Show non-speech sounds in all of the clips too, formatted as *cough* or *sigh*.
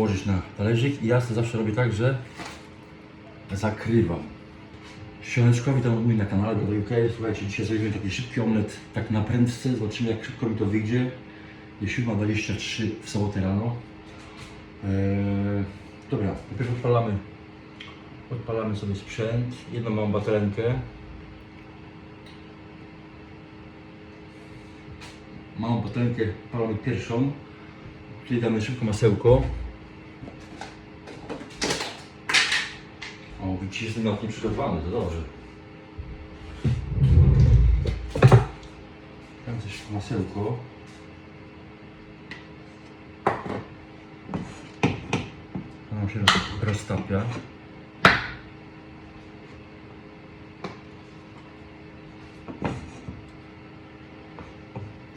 Położyć na talerzyk i ja to zawsze robię tak, że zakrywam. Sioneczkowi tam mój na kanale do UK. Słuchajcie, dzisiaj zrobimy taki szybki omlet, tak na prędce. Zobaczymy jak szybko mi to wyjdzie. Jest 7.23 w sobotę rano. Eee, dobra, najpierw odpalamy, odpalamy sobie sprzęt. Jedną mam batelenkę. Małą batelenkę palamy pierwszą. Tutaj damy szybko masełko. O, widzicie, jestem na tym przygotowany, to dobrze. Tam też masełko. To nam się roz- roztapia.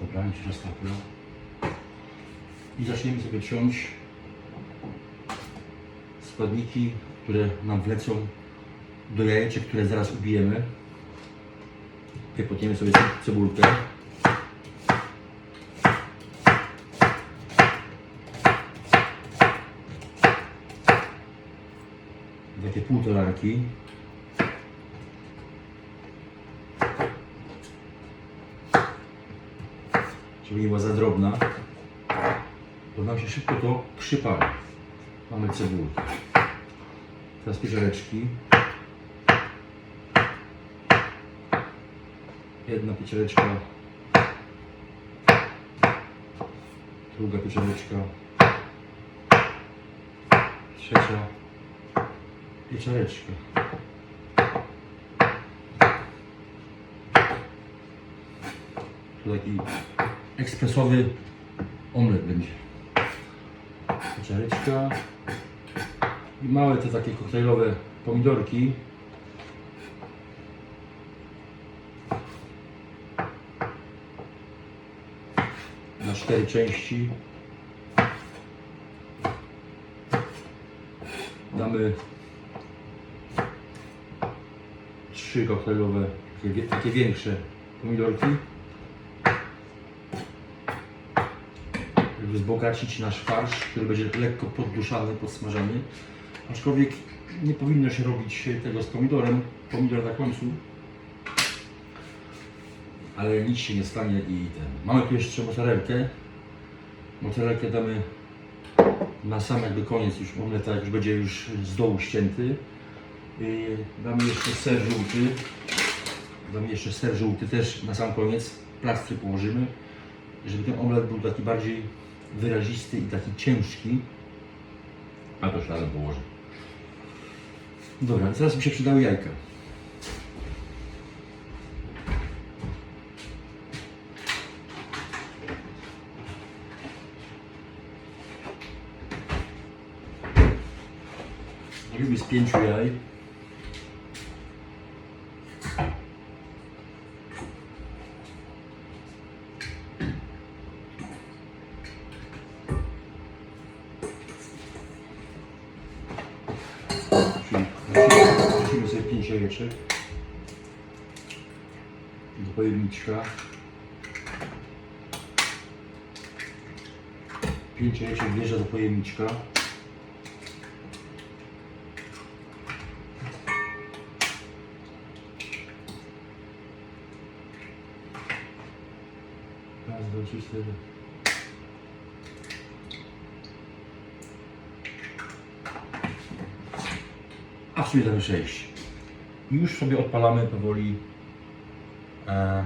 Dobra, mi się roztapia. I zaczniemy sobie ciąć składniki, które nam wlecą do jajeczek, które zaraz ubijemy. Tutaj potniemy sobie ce- cebulkę. Takie pół tolarki. Żeby nie była za drobna. To nam się szybko to przypali. Mamy cebulkę. Teraz pieczareczki. Jedna pieczareczka. Druga pieczareczka. Trzecia pieczareczka. To taki ekspresowy omlet będzie. Pieczareczka. I małe te takie koktajlowe pomidorki. Na cztery części. Damy trzy koktajlowe, takie, takie większe pomidorki. Żeby wzbogacić nasz farsz, który będzie lekko podduszany, podsmażany. Aczkolwiek nie powinno się robić tego z pomidorem, pomidor na końcu. Ale nic się nie stanie i ten. Mamy tu jeszcze mozzarellkę. Mozzarellkę damy na sam jakby koniec już omleta, jak już będzie już z dołu ścięty. Yy, Damy jeszcze ser żółty. Damy jeszcze ser żółty też na sam koniec. Plastry położymy, żeby ten omlet był taki bardziej wyrazisty i taki ciężki. A to razem położę. Dobra, teraz mi się przydały jajka. Robimy z pięciu jaj. Jajeczek do pojemniczka. Pięć jajeczek bierze do pojemniczka. Raz, dwa, trzy, cztery. A w sumie 6. I już sobie odpalamy powoli e,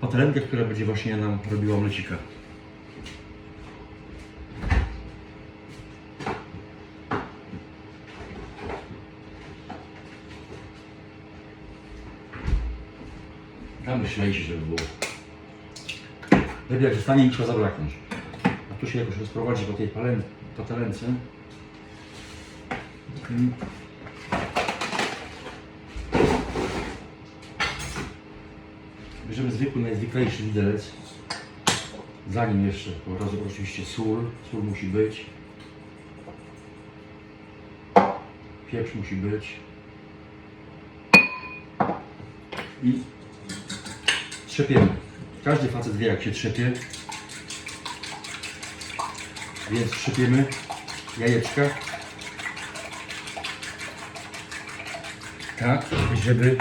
patelenkę, która będzie właśnie nam robiła omlecika. Damy 6, żeby było. Lepiej jak zostanie, ma zabraknąć. A tu się jakoś rozprowadzi po tej patelence. Mm. Najzwyklejszy widelec. Zanim jeszcze, po razu oczywiście sól. Sól musi być. Pieprz musi być. I trzepiemy. Każdy facet wie jak się trzepie. Więc trzepiemy jajeczka. Tak, żeby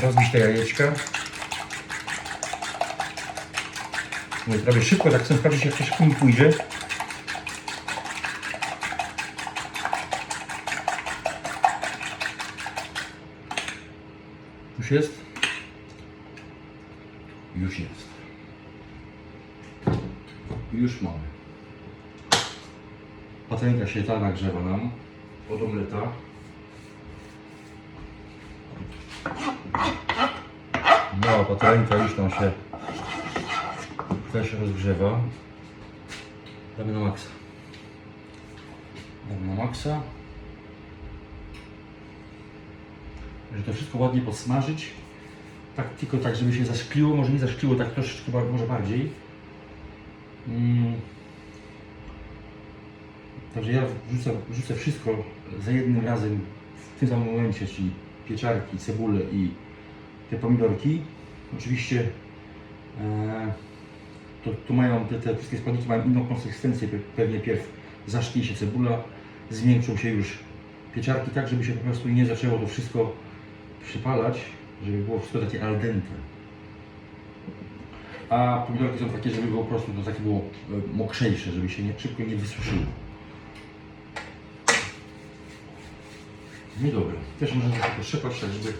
rozbić te jajeczka. Mówię, prawie szybko, tak chcę sprawdzić, jak to szybko mi pójdzie. Już jest? Już jest. Już mamy. Patelnia się ta nagrzewa nam od omleta. Mała patelnia już tam się też rozgrzewa. Damy na maksa. Damy na maksa. Żeby to wszystko ładnie podsmażyć. Tak, tylko tak, żeby się zaszkliło. Może nie zaszkliło, tak troszeczkę, może bardziej. Mm. Także ja wrzucę, wrzucę wszystko za jednym razem w tym samym momencie, czyli pieczarki, cebulę i te pomidorki. Oczywiście e, to, to mają, te, te wszystkie składniki mają inną konsystencję. Pe- Pewnie pierw zaszkli się cebula, zmiękczą się już pieczarki tak, żeby się po prostu nie zaczęło to wszystko przypalać, żeby było wszystko takie al dente. A pomidorki są takie, żeby było po prostu to takie było e, mokrzejsze, żeby się nie, szybko nie wysuszyło. Niedobre. Też można tak poszczepać, tak żeby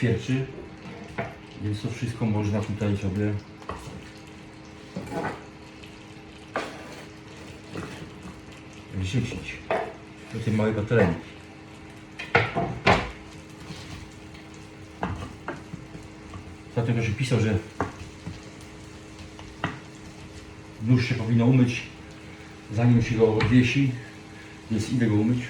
Skwierczy, więc to wszystko można tutaj sobie wrzucić do tej małej patelni. Ostatnio ktoś pisał, że nóż się powinno umyć zanim się go odwiesi, więc idę go umyć.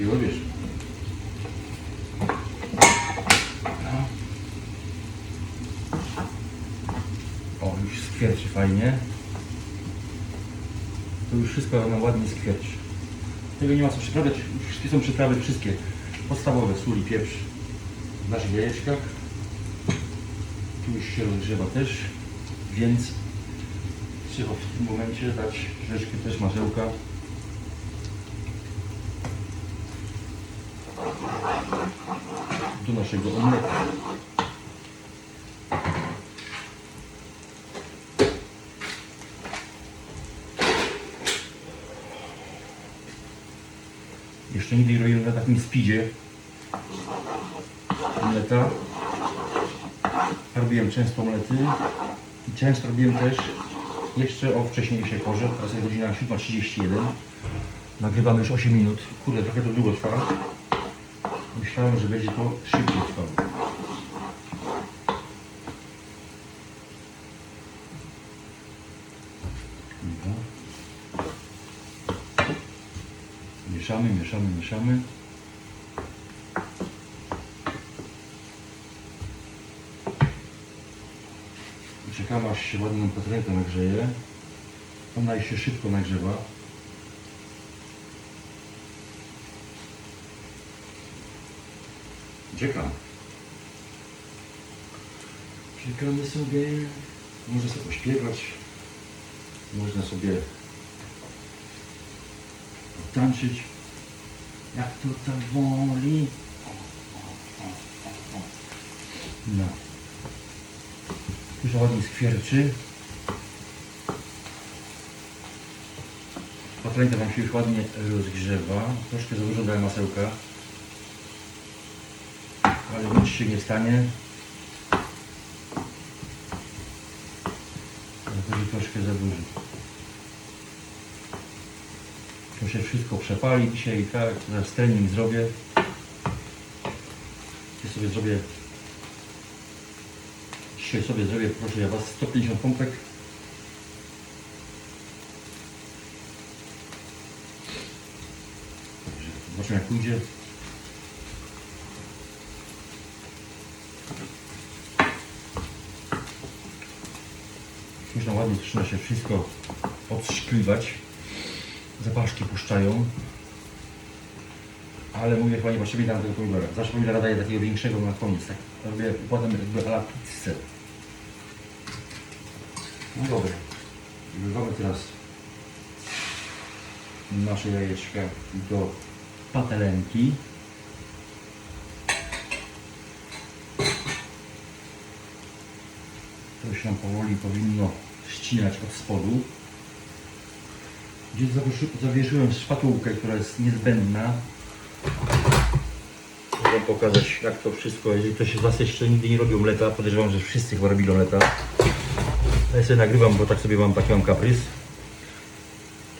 I robisz. O, już skwierczy fajnie. To już wszystko nam ładnie skwierczy. Tego nie ma co przyprawiać. Wszystkie są przyprawy, wszystkie podstawowe, sól i pieprz w naszych jajeczkach. Tu już się rozgrzewa też, więc trzeba w tym momencie dać troszeczkę też masełka. do naszego omletu. Nigdy nie robiłem na takim speedzie omleta. Robiłem często omlety i często robiłem też jeszcze o wcześniejszej porze. Teraz jest godzina 7.31. Nagrywamy już 8 minut. Kurde, trochę to długo trwa. Myślałem, że będzie to szybciej trwało. Dobra. Mieszamy, mieszamy. I Czekamy aż się ładnie nam patelnia nagrzeje. Ona się szybko nagrzewa. Czekam. Czekamy sobie. Można sobie pośpiewać. Można sobie tańczyć. Jak to tam woli. No. Już ładnie skwierczy. Patelnia Wam się już ładnie rozgrzewa. Troszkę za dużo masełka. Ale nic się nie stanie. Ale będzie troszkę za dużo. To się wszystko przepali dzisiaj, tak, zaraz trening zrobię. Ja sobie zrobię, dzisiaj sobie zrobię, proszę ja Was, 150 pompek. Zobaczymy jak pójdzie. Już na ładnie zaczyna się wszystko odszkliwać. Zapaszki puszczają. Ale mówię nie właściwie dam tego pomidora. Zawsze pomidora daję takiego większego na koniec. Tak robię potem jakby ala pizzę. No dobra. Wlewamy teraz nasze jajeczka do patelenki. To się nam powoli powinno ścinać od spodu. Zawiesi- zawieszyłem szpatułkę, która jest niezbędna. Chcę pokazać jak to wszystko, jeżeli ktoś z Was jeszcze nigdy nie robił omleta, podejrzewam, że wszyscy chyba robili omleta. Ja sobie nagrywam, bo tak sobie mam taki mam kaprys.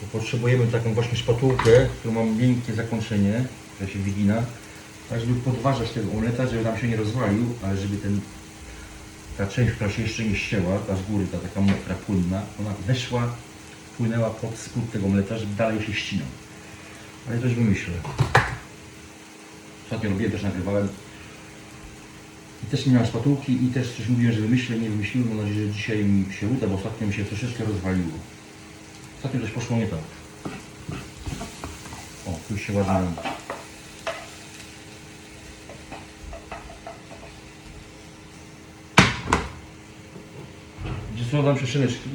To potrzebujemy taką właśnie szpatułkę, którą ma miękkie zakończenie, która się wygina, tak żeby podważać tego omleta, żeby nam się nie rozwalił, ale żeby ten, ta część, która się jeszcze nie ścięła, ta z góry, ta taka mokra, płynna, ona weszła, płynęła pod spód tego omleta, żeby dalej się ścinał. Ale coś wymyślę. Ostatnio robiłem, też nagrywałem. I też nie miałem szpatułki i też coś mówiłem, że wymyślę, nie wymyśliłem. Mam nadzieję, że dzisiaj mi się uda, bo ostatnio mi się troszeczkę rozwaliło. Ostatnio coś poszło nie tak. O, tu się ładnie. Gdzie są tam przeszyneczki?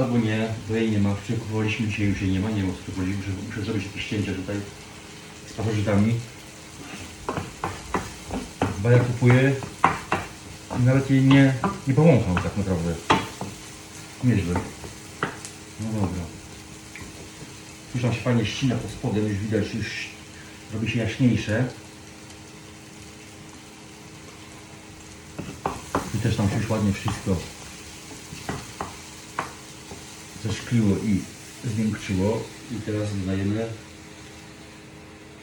Albo nie, bo jej nie ma. Wczoraj kupowaliśmy, dzisiaj już jej nie ma, nie wiem chodzi. Muszę, muszę zrobić jakieś cięcia tutaj z pasożytami. Bo ja kupuję i nawet jej nie, nie powącham tak naprawdę. Nieźle. No dobra. Już tam się fajnie ścina pod spodem, już widać, już robi się jaśniejsze. I też tam się już ładnie wszystko zeszkliło i zmiękczyło. I teraz dodajemy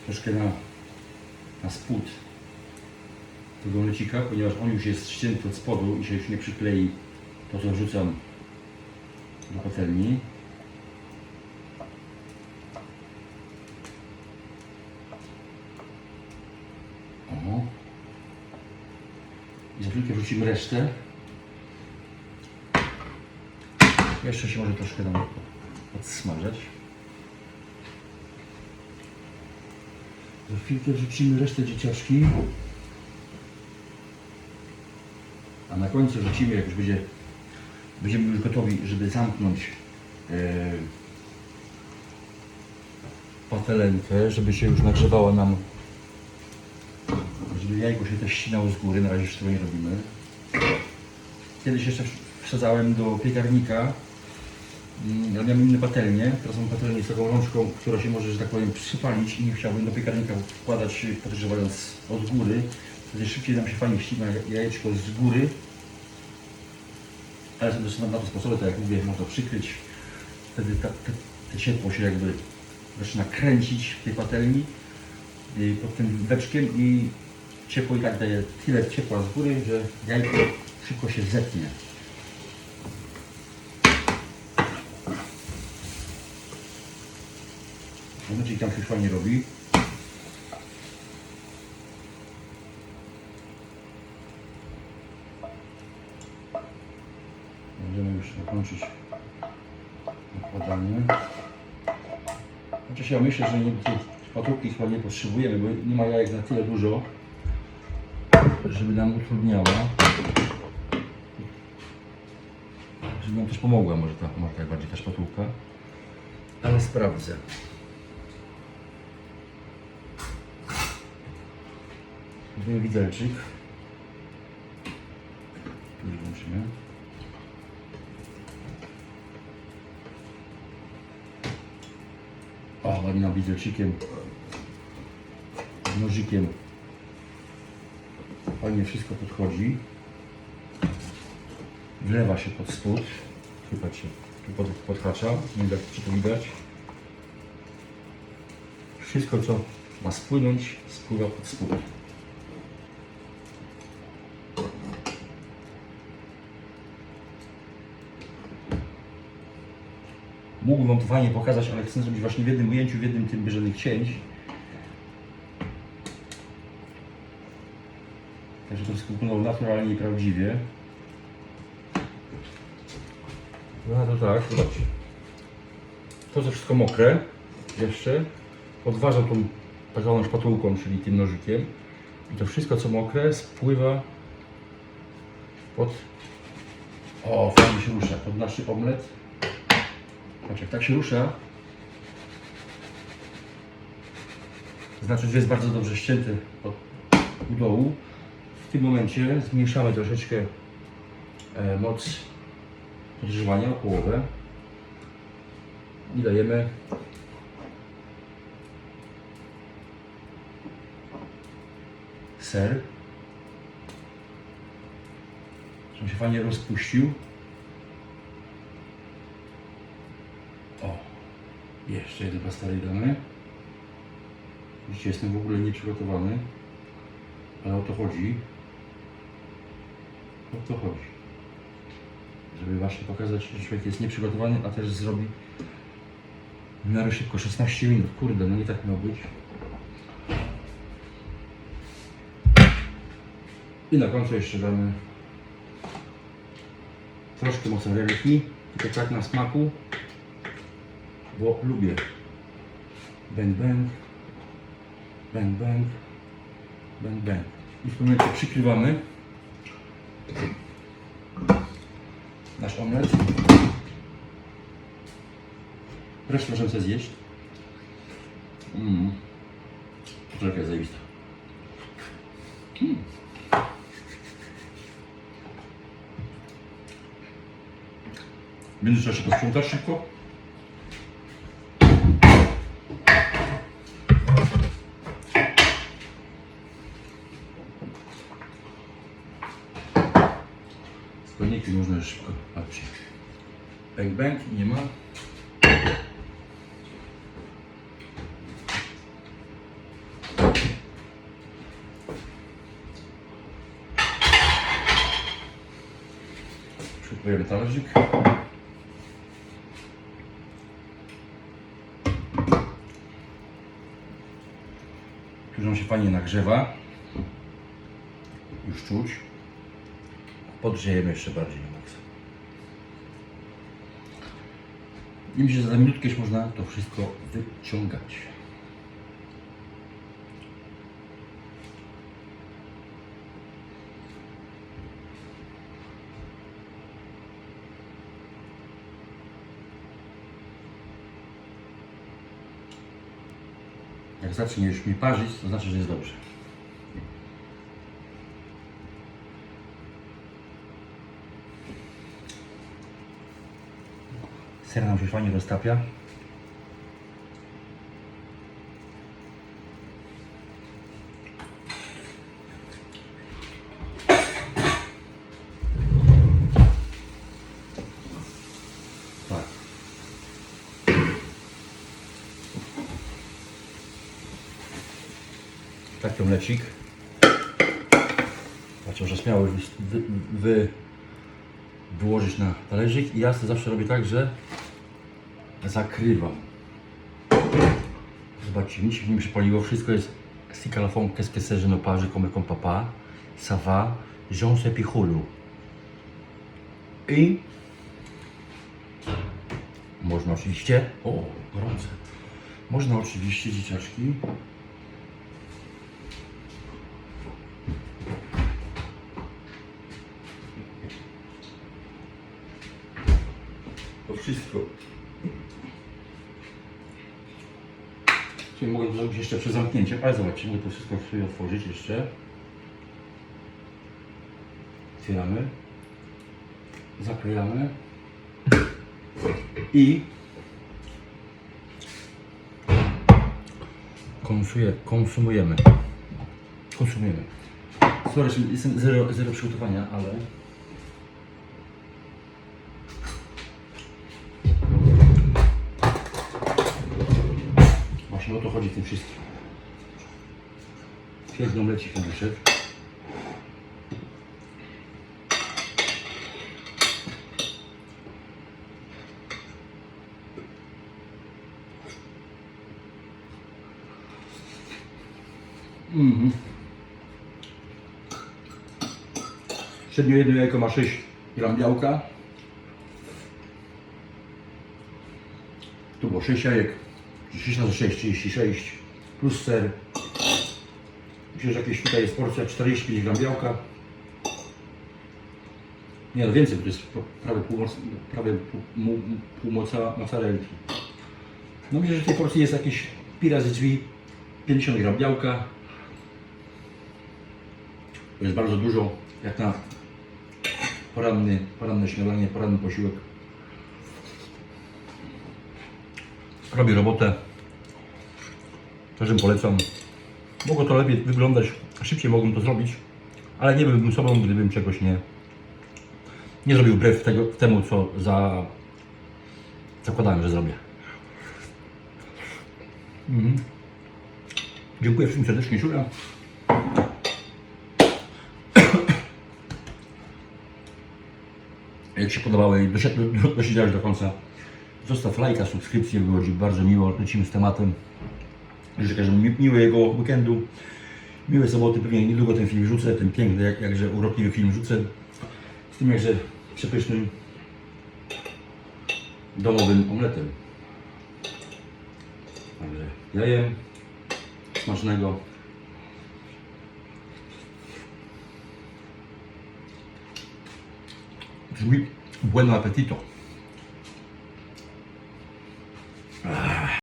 troszkę na, na spód tego lecika, ponieważ on już jest ścięty od spodu i się już nie przyklei to co wrzucam do patelni. O. I za chwilkę wrzucimy resztę. Jeszcze się może troszkę nam podsmażać. Za chwilkę wrzucimy resztę dzieciaczki. A na końcu wrzucimy, jak już będzie, będziemy już gotowi, żeby zamknąć e, patelenkę, żeby się już nagrzewała nam, żeby jajko się też ścinało z góry, na razie już tego nie robimy. Kiedyś jeszcze wsadzałem do piekarnika Ja miałem inne patelnie, teraz mam patelnię z taką rączką, która się może, że tak powiem, przypalić i nie chciałbym do piekarnika wkładać podgrzewając od góry. Wtedy szybciej nam się fajnie ścina jajeczko z góry. Ale są też na, to sposoby, tak jak mówię, można przykryć. Wtedy ta, te ciepło się jakby zaczyna kręcić w tej patelni y, pod tym beczkiem i ciepło i tak daje tyle ciepła z góry, że jajko szybko się zetnie. Momencik tam się fajnie robi. Będziemy już zakończyć nakładanie. Chociaż ja myślę, że nie, szpatułki chyba nie potrzebujemy, bo nie ma jajek na tyle dużo, żeby nam utrudniała. Żeby nam też pomogła może ta, może tak bardziej ta szpatułka. Ale sprawdzę. Weźmiemy widelczyk. Już włączymy. O, ładnie nam widelczykiem, nożykiem. Fajnie wszystko podchodzi. Wlewa się pod spód. Chyba się tu pod, podhacza. Nie jak czy to widać. Wszystko, co ma spłynąć, spływa pod spód. Mógłbym to fajnie pokazać, ale chcę zrobić właśnie w jednym ujęciu, w jednym tym żadnych cięć. Także to wszystko wyglądało naturalnie i prawdziwie. No to tak, zobaczcie. To co wszystko mokre jeszcze podważam tą tak zwaną szpatułką, czyli tym nożykiem i to wszystko co mokre spływa pod o, fajnie się rusza, pod nasz omlet Patrz, jak tak się rusza. Znaczy, że jest bardzo dobrze ścięty od dołu. W tym momencie zmniejszamy troszeczkę e, moc podgrzewania o połowę i dajemy ser żeby się fajnie rozpuścił o jeszcze jeden pastelek damy. Widzicie, jestem w ogóle nieprzygotowany ale o to chodzi. O to chodzi. Żeby właśnie pokazać, że człowiek jest nieprzygotowany, a też zrobi w miarę szybko, 16 minut. Kurde, no nie tak miało być. I na końcu jeszcze damy troszkę mozzarelli, tylko tak na smaku, bo lubię. Bang, bang, bang, bang, bang, bang. I w tym momencie przykrywamy nasz omlet. Resztę możemy sobie zjeść. Mmm. Poczekaj, zajebista. Mm. W międzyczasie posprzątasz szybko. Składniki można już szybko. Patrzcie. Bang i nie ma. Przygotujemy talerzyk. Tu nam się fajnie nagrzewa. Już czuć. Podgrzejemy jeszcze bardziej na maksa. I myślę, że za minutkę już można to wszystko wyciągać. Jak zacznie już mi parzyć, to znaczy, że jest dobrze. Ser nam się fajnie roztapia. Tak. Taki omlecik. Patrzę, że śmiało wy, wy, wy, wyłożyć na talerzyk i ja zawsze robię tak, że zakrywam. Zobaczcie, nic się nie przypaliło, wszystko jest si calafon, qu'est-ce que parle comme comme papa, ça. I można oczywiście, o, gorące, można oczywiście, dzieciaczki, to wszystko Czyli mogę to zrobić jeszcze przy zamknięciu, ale zobaczcie, mogę to wszystko sobie otworzyć jeszcze. Otwieramy. Zaklejamy. I konsumuje, konsumujemy. Konsumujemy. Sorry, jestem zero, zero przygotowania, ale właśnie o to chodzi w tym wszystkim. Piękny omlecik nam wyszedł. Mhm. Średnio jedno jajko ma 6 gram białka. Tu było 6 jajek, 6 razy 6, 36, plus ser. Myślę, że jakieś tutaj jest porcja 45 gram białka. Nie no więcej, bo to jest prawie pół, prawie pół, pół moca, mozzarelki. No myślę, że w tej porcji jest jakieś pi razy drzwi, 50 gram białka. To jest bardzo dużo, jak na poranny, poranne śniadanie, poranny posiłek. Robi robotę. Każdym polecam. Mogło to lepiej wyglądać, szybciej mogłem to zrobić, ale nie byłbym sobą, gdybym czegoś nie, nie zrobił wbrew tego, temu, co za, zakładałem, że zrobię. Mhm. Dziękuję wszystkim serdecznie, Siulia. *coughs* Jak się podobało i dosiedziałeś do końca, zostaw lajka, subskrypcję, Ci bardzo miło. Lecimy z tematem. Życzę mi- miłego weekendu, miłej soboty. Pewnie niedługo ten film wrzucę, ten piękny, jak, jakże urokliwy film wrzucę. Z tym jakże przepysznym domowym omletem. Także jajem smacznego. Brzmi bueno appetito.